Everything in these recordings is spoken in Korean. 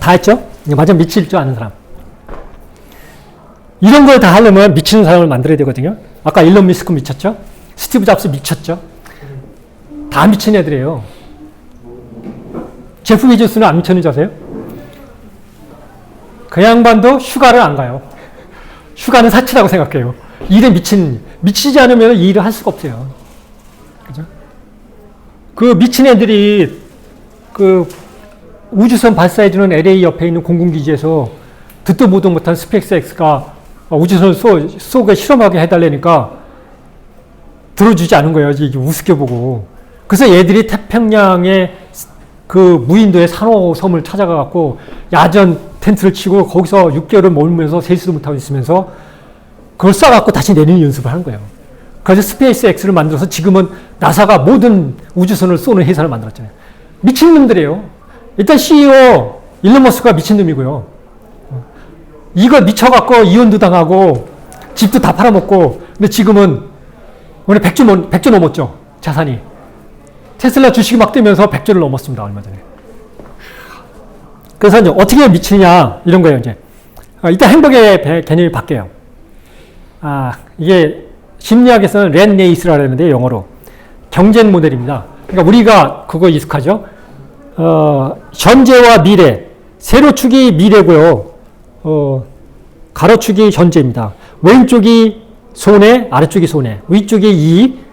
다 했죠? 완전 미칠 줄 아는 사람. 이런 걸 다 하려면 미치는 사람을 만들어야 되거든요. 아까 일론 미스크 미쳤죠? 스티브 잡스 미쳤죠? 다 미친 애들이에요. 제프 베조스는 안 미쳤는지 아세요? 그 양반도 휴가를 안 가요. 휴가는 사치라고 생각해요. 일에 미친, 미치지 않으면 이 일을 할 수가 없어요. 그죠? 그 미친 애들이 그 우주선 발사해주는 LA 옆에 있는 공군기지에서 듣도 보도 못한 스페이스X가 우주선을 쏘, 쏘게 실험하게 해달라니까 들어주지 않은 거예요. 이게 우습게 보고. 그래서 얘들이 태평양의 그 무인도의 산호섬을 찾아가 갖고 야전 텐트를 치고 거기서 6개월을 머물면서 세수도 못하고 있으면서 그걸 쏴갖고 다시 내리는 연습을 하는 거예요. 그래서 스페이스 X를 만들어서 지금은 나사가 모든 우주선을 쏘는 회사를 만들었잖아요. 미친놈들이에요. 일단 CEO 일론 머스크가 미친놈이고요. 이거 미쳐갖고 이혼도 당하고 집도 다 팔아먹고 근데 지금은 오늘 100조, 넘, 100조 넘었죠. 자산이. 테슬라 주식이 막 뜨면서 100조를 넘었습니다. 얼마 전에. 그래서 이제 어떻게 미치냐 이런 거예요. 이제 아, 일단 행복의 배- 개념이 바뀌어요. 아 이게 심리학에서는 렌 네이스라 그러는데 영어로 경쟁 모델입니다. 그러니까 우리가 그거 익숙하죠. 어, 현재와 미래 세로축이 미래고요. 어, 가로축이 현재입니다. 왼쪽이 손해, 아래쪽이 손해, 위쪽이 이익,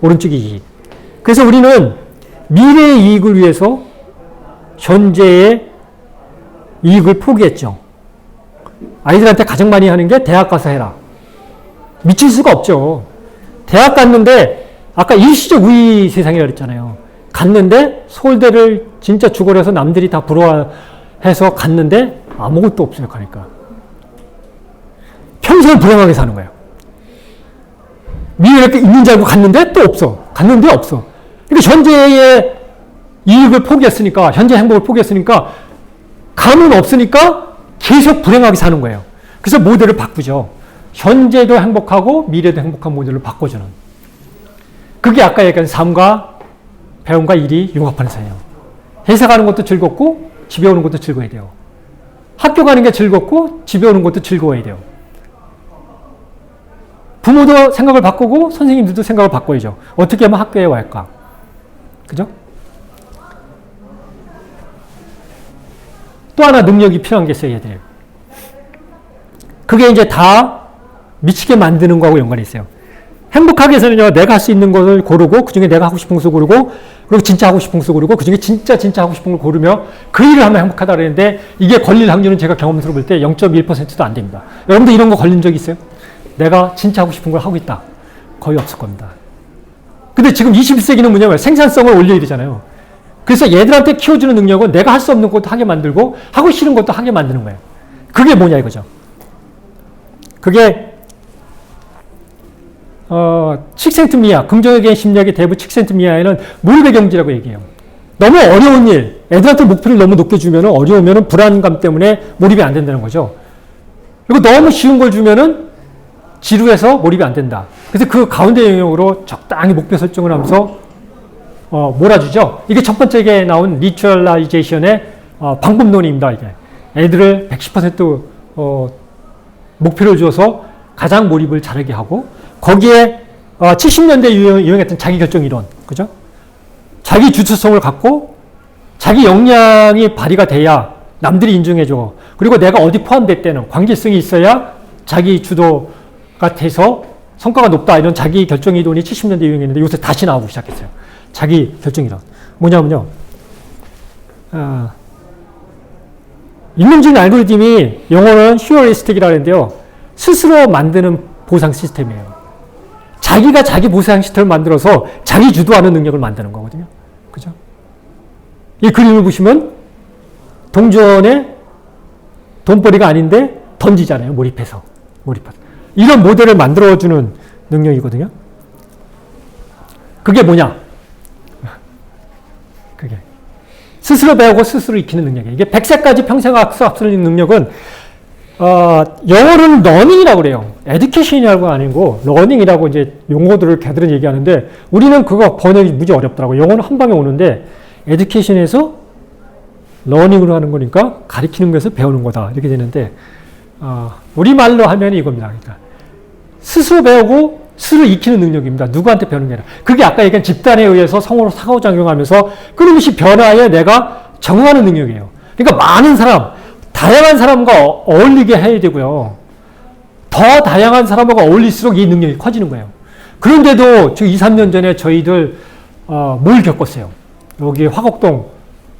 오른쪽이 이익. 그래서 우리는 미래의 이익을 위해서 현재의 이익을 포기했죠. 아이들한테 가장 많이 하는 게 대학 가서 해라. 미칠 수가 없죠. 대학 갔는데 아까 일시적 우위 세상이라 그랬잖아요. 갔는데 서울대를 진짜 죽어려서 남들이 다 부러워해서 갔는데 아무것도 없어요. 가니까. 평생을 불행하게 사는 거예요. 미래에 이렇게 있는 줄 알고 갔는데 또 없어. 갔는데 없어. 그러니까 현재의 이익을 포기했으니까, 현재 행복을 포기했으니까, 감은 없으니까 계속 불행하게 사는 거예요. 그래서 모델을 바꾸죠. 현재도 행복하고 미래도 행복한 모델로 바꿔주는. 그게 아까 얘기한 삶과 배움과 일이 융합하는 사이에요. 회사 가는 것도 즐겁고 집에 오는 것도 즐거워야 돼요. 학교 가는 게 즐겁고 집에 오는 것도 즐거워야 돼요. 부모도 생각을 바꾸고 선생님들도 생각을 바꿔야죠. 어떻게 하면 학교에 갈까? 그죠? 또 하나 능력이 필요한 게 있어요, 얘들. 그게 이제 다 미치게 만드는 거하고 연관이 있어요. 행복하게 해서는요, 내가 할 수 있는 것을 고르고, 그 중에 내가 하고 싶은 것을 고르고, 그리고 진짜 하고 싶은 것을 고르고, 그 중에 진짜 진짜 하고 싶은 걸 고르며, 그 일을 하면 행복하다 그랬는데, 이게 걸릴 확률은 제가 경험으로 볼 때 0.1%도 안 됩니다. 여러분도 이런 거 걸린 적 있어요? 내가 진짜 하고 싶은 걸 하고 있다. 거의 없을 겁니다. 근데 지금 21세기는 뭐냐면 생산성을 올려야 되잖아요. 그래서 얘들한테 키워주는 능력은 내가 할 수 없는 것도 하게 만들고, 하고 싫은 것도 하게 만드는 거예요. 그게 뭐냐 이거죠. 그게 어, 칙센트미아, 긍정의 심리학의 대부 칙센트미아에는 몰입의 경지라고 얘기해요. 너무 어려운 일, 애들한테 목표를 너무 높게 주면 어려우면 불안감 때문에 몰입이 안 된다는 거죠. 그리고 너무 쉬운 걸 주면은 지루해서 몰입이 안 된다. 그래서 그 가운데 영역으로 적당히 목표 설정을 하면서 어, 몰아주죠. 이게 첫 번째에 나온 리추얼라이제이션의 어, 방법론입니다. 이게 애들을 110% 어, 목표를 주어서 가장 몰입을 잘하게 하고 거기에 어, 70년대 유행, 유행 했던 자기결정 이론, 그죠? 자기 주체성을 갖고 자기 역량이 발휘가 돼야 남들이 인정해줘. 그리고 내가 어디 포함됐다는 관계성이 있어야 자기 주도가 돼서 성과가 높다. 이런 자기 결정 이론이 70년대 유행했는데 요새 다시 나오기 시작했어요. 자기 결정 이론. 뭐냐면요. 아, 인문주의 알고리즘이 영어는 휴어리스틱이라 하는데요. 스스로 만드는 보상 시스템이에요. 자기가 자기 보상 시스템을 만들어서 자기 주도하는 능력을 만드는 거거든요. 그죠? 이 그림을 보시면 동전에 돈벌이가 아닌데 던지잖아요. 몰입해서. 몰입해서. 이런 모델을 만들어주는 능력이거든요. 그게 뭐냐? 그게. 스스로 배우고 스스로 익히는 능력이에요. 이게 100세까지 평생 학습 합수는 능력은 어, 영어로는 러닝이라고 그래요. 에듀케이션이라고 아니고 러닝이라고 이제 용어들을 걔들은 얘기하는데 우리는 그거 번역이 무지 어렵더라고요. 영어는 한 방에 오는데 에듀케이션에서 러닝으로 하는 거니까 가리키는 것을 배우는 거다. 이렇게 되는데, 어, 우리말로 하면 이겁니다. 그러니까 스스로 배우고 스스로 익히는 능력입니다. 누구한테 배우는 게 아니라. 그게 아까 얘기한 집단에 의해서 성으로 상호작용하면서 끊임없이 변화에 내가 적응하는 능력이에요. 그러니까 많은 사람, 다양한 사람과 어- 어울리게 해야 되고요. 더 다양한 사람하고 어울릴수록 이 능력이 커지는 거예요. 그런데도 지금 2, 3년 전에 저희들 어, 뭘 겪었어요. 여기 화곡동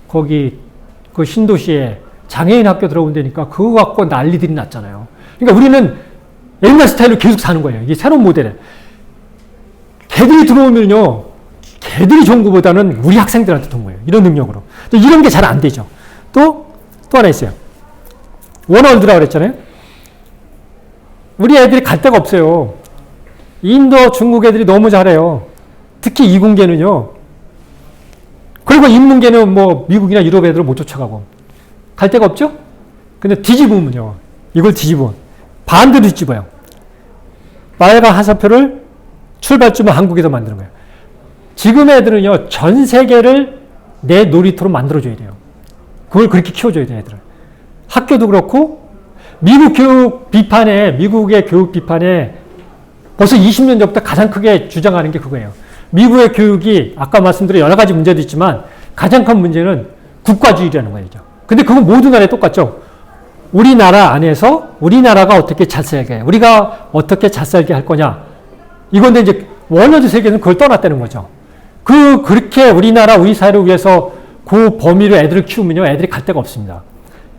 거기 그 신도시에 장애인 학교 들어온 데니까 그거 갖고 난리들이 났잖아요. 그러니까 우리는 옛날 스타일로 계속 사는 거예요. 이게 새로운 모델에. 걔들이 들어오면요. 걔들이 좋은 것보다는 우리 학생들한테 좋은 거예요. 이런 능력으로. 이런 게 잘 안 되죠. 또, 또 하나 있어요. 원월드라 그랬잖아요. 우리 애들이 갈 데가 없어요. 인도, 중국 애들이 너무 잘해요. 특히 이공계는요. 그리고 인문계는 뭐 미국이나 유럽 애들을 못 쫓아가고 갈 데가 없죠? 근데 뒤집으면요. 이걸 뒤집어. 반대로 뒤집어요. 빨간 하사표를 출발점은 한국에서 만드는 거예요. 지금 애들은요, 전 세계를 내 놀이터로 만들어줘야 돼요. 그걸 그렇게 키워줘야 돼요, 애들을. 학교도 그렇고, 미국 교육 비판에, 미국의 교육 비판에 벌써 20년 전부터 가장 크게 주장하는 게 그거예요. 미국의 교육이 아까 말씀드린 여러 가지 문제도 있지만 가장 큰 문제는 국가주의라는 거죠. 근데 그건 모든 나라에 똑같죠. 우리나라 안에서 우리나라가 어떻게 잘 살게, 우리가 어떻게 잘 살게 할 거냐. 이건데 이제 원어드 세계는 그걸 떠났다는 거죠. 그, 그렇게 우리나라, 우리 사회를 위해서 그 범위로 애들을 키우면요, 애들이 갈 데가 없습니다.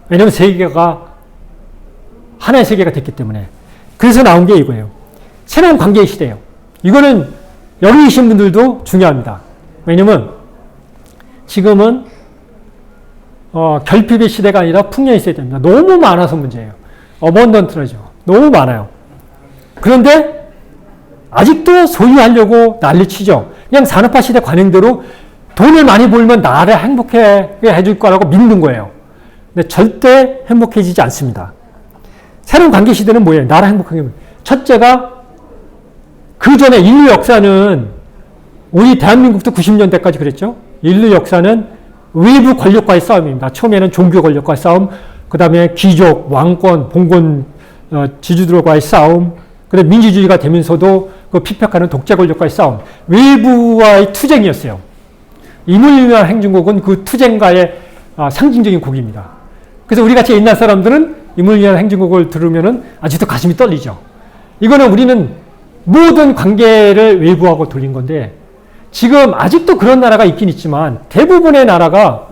왜냐면 세계가 하나의 세계가 됐기 때문에. 그래서 나온 게 이거예요. 새로운 관계의 시대예요. 이거는 여기 계신 분들도 중요합니다. 왜냐면 지금은 어, 결핍의 시대가 아니라 풍년의 시대입니다. 너무 많아서 문제예요. 어번던트라죠. 너무 많아요. 그런데 아직도 소유하려고 난리치죠. 그냥 산업화 시대 관행대로 돈을 많이 벌면 나를 행복하게 해줄 거라고 믿는 거예요. 근데 절대 행복해지지 않습니다. 새로운 관계 시대는 뭐예요? 나를 행복하게. 첫째가 그 전에 인류 역사는 우리 대한민국도 90년대까지 그랬죠. 인류 역사는 외부 권력과의 싸움입니다. 처음에는 종교 권력과의 싸움, 그 다음에 귀족, 왕권, 봉건 어, 지주들과의 싸움, 그다음 민주주의가 되면서도 그 피력하는 독재 권력과의 싸움, 외부와의 투쟁이었어요. 이물리나 행진곡은 그 투쟁가의 아, 상징적인 곡입니다. 그래서 우리 같이 옛날 사람들은 이물리나 행진곡을 들으면은 아직도 가슴이 떨리죠. 이거는 우리는 모든 관계를 외부하고 돌린 건데 지금 아직도 그런 나라가 있긴 있지만 대부분의 나라가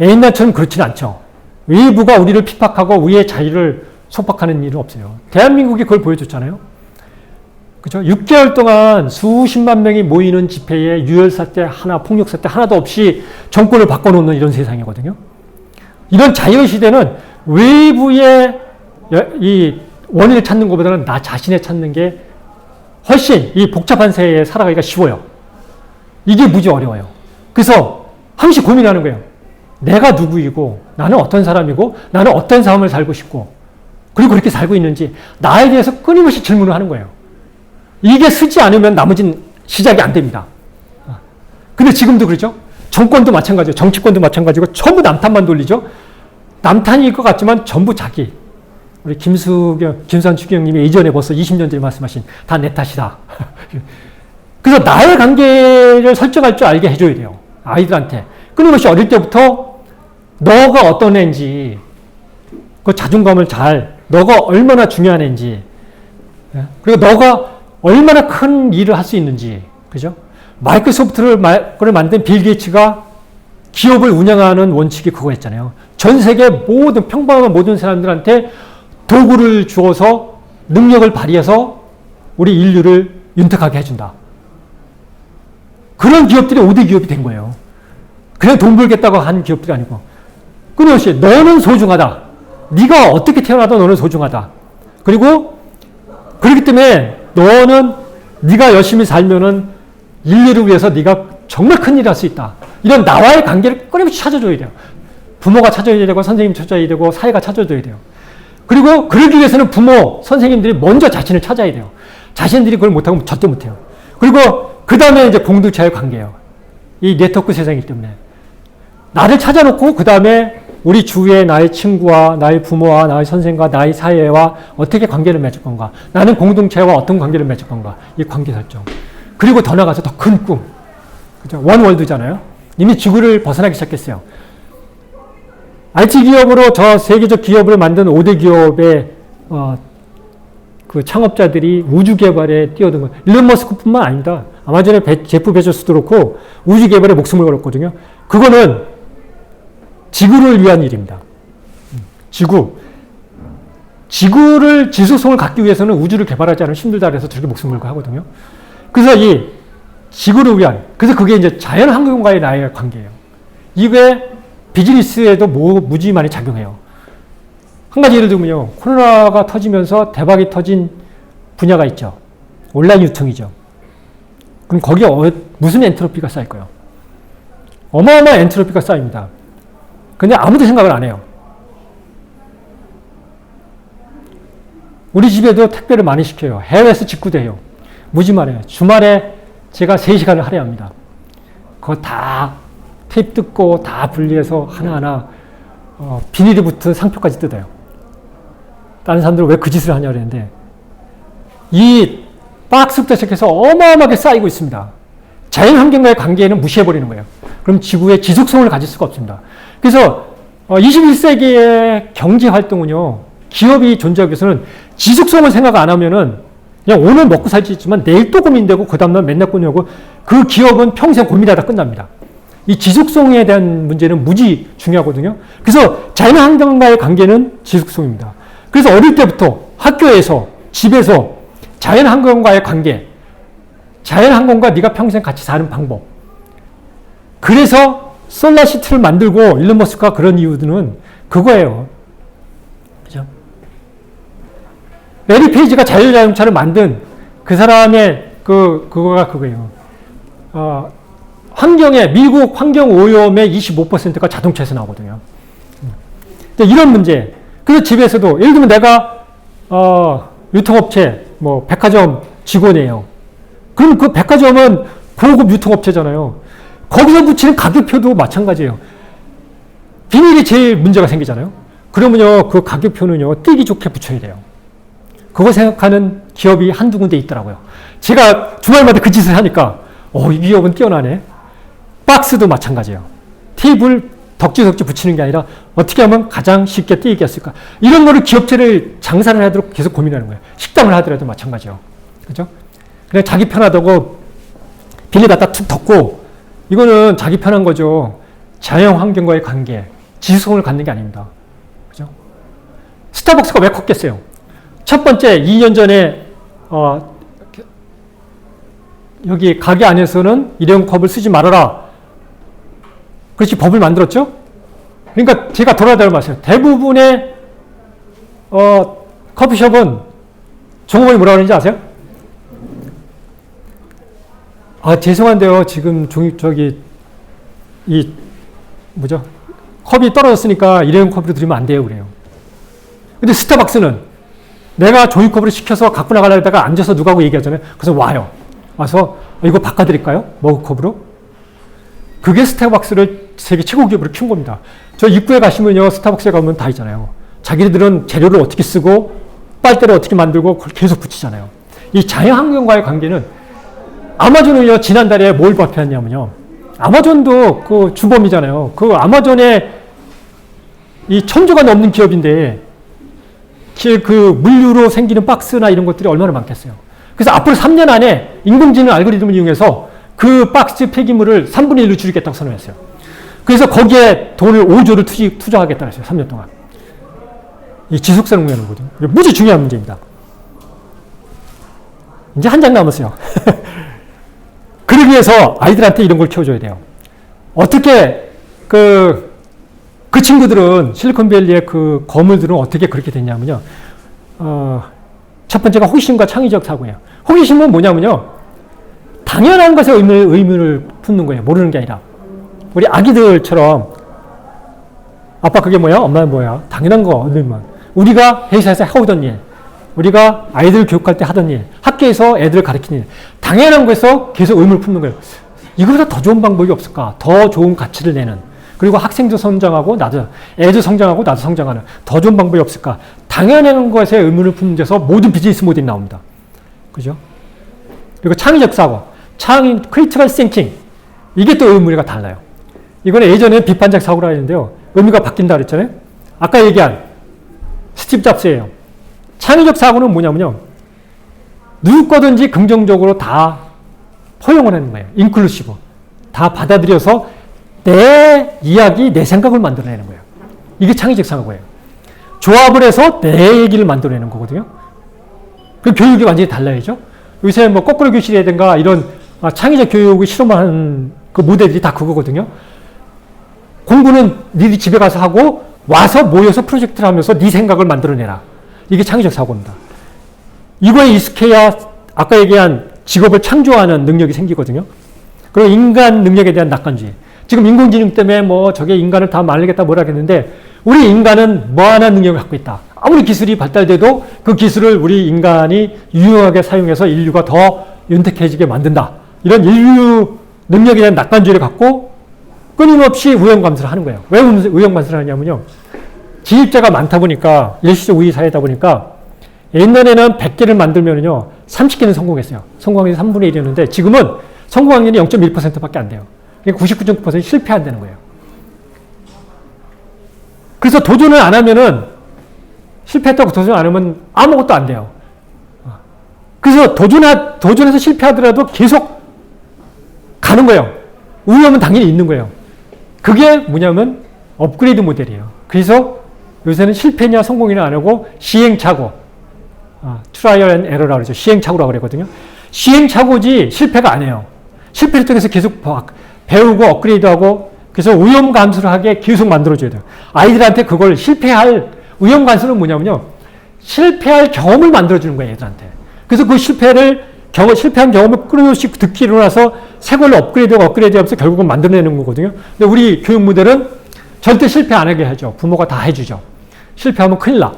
옛날처럼 그렇지는 않죠. 외부가 우리를 핍박하고 우리의 자유를 속박하는 일은 없어요. 대한민국이 그걸 보여줬잖아요. 그죠? 6개월 동안 수십만 명이 모이는 집회에 유혈 사태 하나, 폭력 사태 하나도 없이 정권을 바꿔놓는 이런 세상이거든요. 이런 자유 시대는 외부의 이 원인을 찾는 것보다는 나 자신을 찾는 게 훨씬 이 복잡한 세계에 살아가기가 쉬워요. 이게 무지 어려워요. 그래서 항시 고민하는 거예요. 내가 누구이고, 나는 어떤 사람이고, 나는 어떤 삶을 살고 싶고, 그리고 그렇게 살고 있는지, 나에 대해서 끊임없이 질문을 하는 거예요. 이게 쓰지 않으면 나머지는 시작이 안 됩니다. 근데 지금도 그렇죠? 정권도 마찬가지예요. 정치권도 마찬가지고, 전부 남탄만 돌리죠? 남탄일 것 같지만 전부 자기. 우리 김수경, 김수환 추기경님이 예전에 벌써 20년 전에 말씀하신 다 내 탓이다. 그래서 나의 관계를 설정할 줄 알게 해줘야 돼요. 아이들한테. 끊임없이 어릴 때부터 너가 어떤 애인지, 그 자존감을 잘, 너가 얼마나 중요한 애인지, 예? 그리고 너가 얼마나 큰 일을 할 수 있는지, 그죠? 마이크로소프트를 를 만든 빌 게이츠가 기업을 운영하는 원칙이 그거였잖아요. 전 세계 모든 평범한 모든 사람들한테 도구를 주어서 능력을 발휘해서 우리 인류를 윤택하게 해준다. 그런 기업들이 5대 기업이 된 거예요. 그냥 돈 벌겠다고 한 기업들이 아니고. 끊임없이 너는 소중하다. 네가 어떻게 태어나도 너는 소중하다. 그리고 그렇기 때문에 너는 네가 열심히 살면은 인류를 위해서 네가 정말 큰 일을 할수 있다. 이런 나와의 관계를 끊임없이 찾아줘야 돼요. 부모가 찾아야 되고 선생님 찾아야 되고 사회가 찾아줘야 돼요. 그리고 그러기 위해서는 부모, 선생님들이 먼저 자신을 찾아야 돼요. 자신들이 그걸 못하면 절대 못해요. 그리고 그 다음에 이제 공동체의 관계예요. 이 네트워크 세상이기 때문에. 나를 찾아놓고 그 다음에 우리 주위의 나의 친구와 나의 부모와 나의 선생과 나의 사회와 어떻게 관계를 맺을 건가? 나는 공동체와 어떤 관계를 맺을 건가? 이 관계 설정. 그리고 더 나가서 더 큰 꿈. 그죠? 원월드잖아요. 이미 지구를 벗어나기 시작했어요. IT 기업으로 저 세계적 기업을 만든 5대 기업의 어, 그 창업자들이 우주 개발에 뛰어든 거. 일론 머스크뿐만 아닙니다. 아마존의 배, 제프 베조스도 그렇고 우주 개발에 목숨을 걸었거든요. 그거는 지구를 위한 일입니다. 지구. 지구를 지속성을 갖기 위해서는 우주를 개발하지 않으면 힘들다 그래서 저렇게 목숨을 걸고 하거든요. 그래서 이 지구를 위한 그래서 그게 이제 자연 환경과의 나의 관계예요. 이게 비즈니스에도 뭐, 무지 많이 작용해요. 한 가지 예를 들면요. 코로나가 터지면서 대박이 터진 분야가 있죠. 온라인 유통이죠. 그럼 거기에 어, 무슨 엔트로피가 쌓일까요? 어마어마한 엔트로피가 쌓입니다. 근데 아무도 생각을 안 해요. 우리 집에도 택배를 많이 시켜요. 해외에서 직구돼요. 무지 많아요. 주말에 제가 3시간을 할애합니다. 그거 다 테이프 뜯고 다 분리해서 하나하나 어, 비닐이 붙은 상표까지 뜯어요. 다른 사람들은 왜 그 짓을 하냐 그랬는데 이 박스부터 시작해서 어마어마하게 쌓이고 있습니다. 자연 환경과의 관계는 무시해버리는 거예요. 그럼 지구의 지속성을 가질 수가 없습니다. 그래서 21세기의 경제 활동은요, 기업이 존재하기 위해서는 지속성을 생각 안 하면은 그냥 오늘 먹고 살지만 내일 또 고민되고 그 다음날 맨날 고민하고 그 기업은 평생 고민하다 끝납니다. 이 지속성에 대한 문제는 무지 중요하거든요. 그래서 자연 환경과의 관계는 지속성입니다. 그래서 어릴 때부터 학교에서 집에서 자연 환경과의 관계, 자연 환경과 네가 평생 같이 사는 방법. 그래서 솔라시티를 만들고 일론 머스크가 그런 이유는 그거예요. 그죠? 메리 페이지가 자율자동차를 만든 그 사람의 그, 그거가 그거예요. 어, 환경에, 미국 환경 오염의 25%가 자동차에서 나오거든요. 이런 문제. 그래서 집에서도, 예를 들면 내가, 어, 유통업체, 뭐, 백화점 직원이에요. 그럼 그 백화점은 고급 유통업체잖아요. 거기서 붙이는 가격표도 마찬가지예요. 비닐이 제일 문제가 생기잖아요. 그러면요, 그 가격표는요, 뛰기 좋게 붙여야 돼요. 그거 생각하는 기업이 한두 군데 있더라고요. 제가 주말마다 그 짓을 하니까, 어, 이 기업은 뛰어나네. 박스도 마찬가지예요. 테이블 덕지덕지 붙이는 게 아니라 어떻게 하면 가장 쉽게 했을까. 이런 거를 기업체를 장사를 하도록 계속 고민하는 거예요. 식당을 하더라도 마찬가지요. 그죠? 그냥 자기 편하다고 비닐 갖다 툭 덮고 이거는 자기 편한 거죠. 자연 환경과의 관계, 지속성을 갖는 게 아닙니다. 그죠? 스타벅스가 왜 컸겠어요? 첫 번째, 2년 전에, 어, 여기 가게 안에서는 일회용 컵을 쓰지 말아라. 그렇지, 법을 만들었죠? 그러니까 제가 돌아다니며 말씀 대부분의, 어, 커피숍은 종업원이 뭐라고 하는지 아세요? 아, 죄송한데요. 지금 종이, 저기, 이, 뭐죠? 컵이 떨어졌으니까 일회용 컵으로 드리면 안 돼요. 그래요. 근데 스타벅스는 내가 종이컵으로 시켜서 갖고 나가려 다가 앉아서 누가하고 얘기하잖아요. 그래서 와요. 와서 이거 바꿔드릴까요? 머그컵으로? 그게 스타벅스를 세계 최고 기업으로 키운 겁니다. 저 입구에 가시면요. 스타벅스에 가면 다 있잖아요. 자기들은 재료를 어떻게 쓰고 빨대를 어떻게 만들고 그걸 계속 붙이잖아요. 이 자연환경과의 관계는 아마존은요. 지난달에 뭘 발표했냐면요. 아마존도 그 주범이잖아요. 그 아마존에 이 천조가 넘는 기업인데 그 물류로 생기는 박스나 이런 것들이 얼마나 많겠어요. 그래서 앞으로 3년 안에 인공지능 알고리즘을 이용해서 그 박스 폐기물을 3분의 1로 줄이겠다고 선언했어요. 그래서 거기에 돈을 5조를 투지, 투자하겠다고 했어요. 3년 동안. 이 지속성 문제거든요. 무지 중요한 문제입니다. 이제 한 장 남았어요. 그러기 위해서 아이들한테 이런 걸 키워줘야 돼요. 어떻게 그, 그 친구들은 실리콘밸리의 그 거물들은 어떻게 그렇게 됐냐면요. 어, 첫 번째가 호기심과 창의적 사고예요. 호기심은 뭐냐면요. 당연한 것에 의문을, 의문을 품는 거예요. 모르는 게 아니라. 우리 아기들처럼 아빠 그게 뭐야? 엄마는 뭐야? 당연한 거, 의문. 우리가 회사에서 해오던 일, 우리가 아이들 교육할 때 하던 일, 학교에서 애들을 가르치는 일, 당연한 거에서 계속 의문을 품는 거예요. 이거보다 더 좋은 방법이 없을까? 더 좋은 가치를 내는. 그리고 학생도 성장하고 나도 애도 성장하고 나도 성장하는 더 좋은 방법이 없을까? 당연한 것에 의문을 푸는 데서 모든 비즈니스 모델이 나옵니다. 그죠? 그리고 창의적 사고, 창의 크리티컬 싱킹 이게 또 의미가 달라요. 이거는 예전에 비판적 사고라 했는데요. 의미가 바뀐다 그랬잖아요. 아까 얘기한 스티브 잡스예요. 창의적 사고는 뭐냐면요. 누구 거든지 긍정적으로 다 포용을 하는 거예요. 인클루시브. 다 받아들여서 내 이야기, 내 생각을 만들어내는 거예요. 이게 창의적 사고예요. 조합을 해서 내 얘기를 만들어내는 거거든요. 그 교육이 완전히 달라야죠. 요새 뭐 거꾸로 교실이라든가 이런 아, 창의적 교육을 실험하는 그 모델들이 다 그거거든요. 공부는 니들이 집에 가서 하고 와서 모여서 프로젝트를 하면서 네 생각을 만들어내라. 이게 창의적 사고입니다. 이거에 익숙해야 아까 얘기한 직업을 창조하는 능력이 생기거든요. 그리고 인간 능력에 대한 낙관주의. 지금 인공지능 때문에 뭐 저게 인간을 다 말리겠다 뭐라 했는데 우리 인간은 뭐 하나 능력을 갖고 있다. 아무리 기술이 발달돼도 그 기술을 우리 인간이 유용하게 사용해서 인류가 더 윤택해지게 만든다. 이런 인류 능력에 대한 낙관주의를 갖고 끊임없이 우연감수를 하는 거예요. 왜 우연감수를 하냐면요. 기입자가 많다 보니까 일시적 우위 사회다 보니까 옛날에는 100개를 만들면요. 30개는 성공했어요. 성공률이 3분의 1이었는데 지금은 성공 확률이 0.1%밖에 안 돼요. 99.9% 실패한다는 거예요. 그래서 도전을 안 하면은 실패했다고 도전 안 하면 아무것도 안 돼요. 그래서 도전하, 도전해서 실패하더라도 계속 가는 거예요. 위험은 당연히 있는 거예요. 그게 뭐냐면 업그레이드 모델이에요. 그래서 요새는 실패냐 성공이냐 안 하고 시행착오, 아, 트라이얼 앤 에러라고 그러죠. 시행착오라고 그랬거든요. 시행착오지 실패가 아니에요. 실패를 통해서 계속 배우고 업그레이드하고 그래서 위험 감수를 하게 계속 만들어줘야 돼요. 아이들한테 그걸 실패할 위험 감수는 뭐냐면요. 실패할 경험을 만들어주는 거예요, 애들한테. 그래서 그 실패를 경험, 실패한 경험을 끊임없이 듣기 일어나서 새 걸로 업그레이드하고 업그레이드 하면서 결국은 만들어내는 거거든요. 근데 우리 교육 모델은 절대 실패 안 하게 하죠. 부모가 다 해주죠. 실패하면 큰일 나.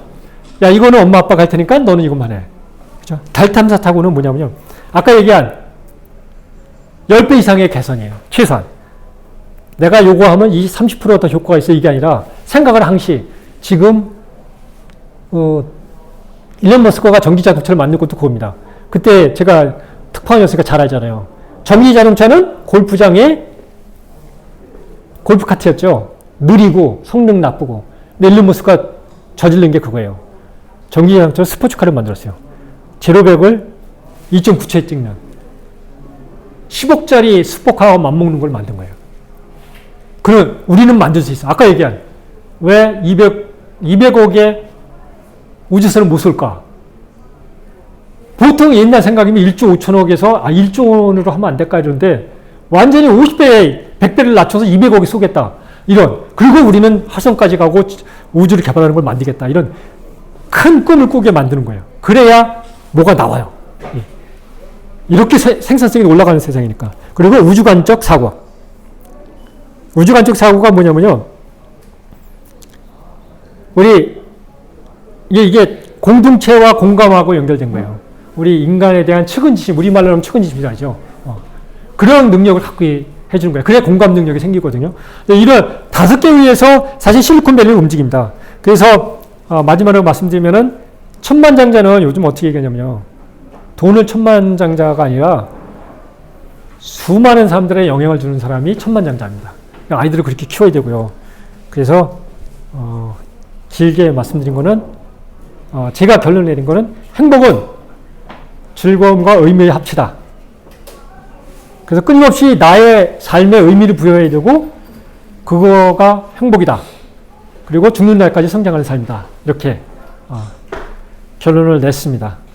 야, 이거는 엄마 아빠가 할 테니까 너는 이것만 해. 그죠? 달 탐사 타고는 뭐냐면요. 아까 얘기한 10배 이상의 개선이에요. 최소한. 내가 요거 하면 이 30%더 효과가 있어. 이게 아니라 생각을 항시 지금, 어, 일론 머스크가 전기 자동차를 만든 것도 그겁니다. 그때 제가 특파원이었으니까 잘 알잖아요. 전기 자동차는 골프장에 골프카트였죠. 느리고 성능 나쁘고. 근데 머스크가 저지른 게 그거예요. 전기 자동차 스포츠카를 만들었어요. 제로백을 2.9초에 찍는 10억짜리 스포카와 맞먹는 걸 만든 거예요. 그럼 우리는 만들 수 있어. 아까 얘기한 왜 200, 200억의 우주선을 못 쏠까? 보통 옛날 생각이면 1조 5천억에서 아 1조 원으로 하면 안 될까 이러는데 완전히 50배, 100배를 낮춰서 200억이 쏘겠다. 이런. 그리고 우리는 화성까지 가고 우주를 개발하는 걸 만들겠다. 이런 큰 꿈을 꾸게 만드는 거예요. 그래야 뭐가 나와요. 예. 이렇게 세, 생산성이 올라가는 세상이니까. 그리고 우주관적 사고. 우주관적 사고가 뭐냐면요. 우리 이게, 공동체와 공감하고 연결된 거예요. 우리 인간에 대한 측은지심, 우리말로 하면 측은지심이라죠. 어. 그런 능력을 갖고 해주는 거예요. 그래야 공감 능력이 생기거든요. 이런 다섯 개 위에서 사실 실리콘밸리를 움직입니다. 그래서 어, 마지막으로 말씀드리면은 천만장자는 요즘 어떻게 얘기하냐면요. 돈을 천만장자가 아니라 수많은 사람들의 영향을 주는 사람이 천만장자입니다. 아이들을 그렇게 키워야 되고요. 그래서 어, 길게 말씀드린 거는 어, 제가 결론 내린 거는 행복은 즐거움과 의미의 합치다. 그래서 끊임없이 나의 삶에 의미를 부여해야 되고 그거가 행복이다. 그리고 죽는 날까지 성장하는 삶이다. 이렇게 어, 결론을 냈습니다.